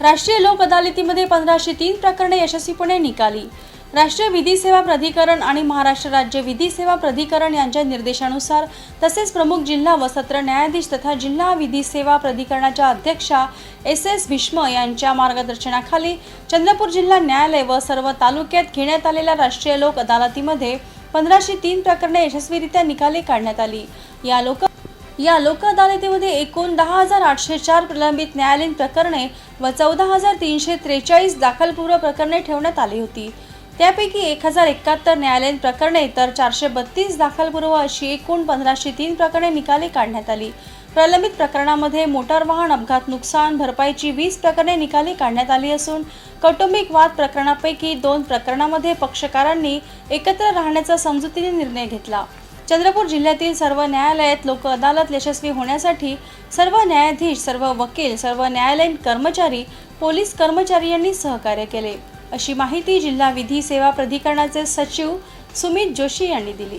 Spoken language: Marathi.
राष्ट्रीय लोक अदालतीमध्ये पंधराशे तीन प्रकरणे यशस्वीपणे निकाली. राष्ट्रीय विधी सेवा प्राधिकरण आणि महाराष्ट्र राज्य विधी सेवा प्राधिकरण यांच्या निर्देशानुसार तसेच प्रमुख जिल्हा व सत्र न्यायाधीश तथा जिल्हा विधी सेवा प्राधिकरणाच्या अध्यक्षा एस एस भीष्म यांच्या मार्गदर्शनाखाली चंद्रपूर जिल्हा न्यायालय व सर्व तालुक्यात घेण्यात आलेल्या राष्ट्रीय लोक अदालतीमध्ये पंधराशे तीन प्रकरणे यशस्वीरित्या निकाली काढण्यात आली. या लोक या लोक अदालतीमध्ये एकूण दहा हजार आठशे चार प्रलंबित न्यायालयीन प्रकरणे व चौदा हजार तीनशे त्रेचाळीस दाखलपूर्व प्रकरणे ठेवण्यात आली होती. त्यापैकी एक हजार एकाहत्तर न्यायालयीन प्रकरणे तर चारशे बत्तीस दाखलपूर्व अशी एकूण पंधराशे तीन प्रकरणे निकाली काढण्यात आली. प्रलंबित प्रकरणामध्ये मोटार वाहन अपघात नुकसान भरपाईची वीस प्रकरणे निकाली काढण्यात आली असून कौटुंबिक वाद प्रकरणापैकी दोन प्रकरणामध्ये पक्षकारांनी एकत्र राहण्याचा समजुतीने निर्णय घेतला. चंद्रपूर जिल्ह्यातील सर्व न्यायालयात लोक अदालत यशस्वी होण्यासाठी सर्व न्यायाधीश सर्व वकील सर्व न्यायालयीन कर्मचारी पोलीस कर्मचारी यांनी सहकार्य केले. अशी माहिती जिल्हा विधी सेवा प्राधिकरणाचे सचिव सुमित जोशी यांनी दिली.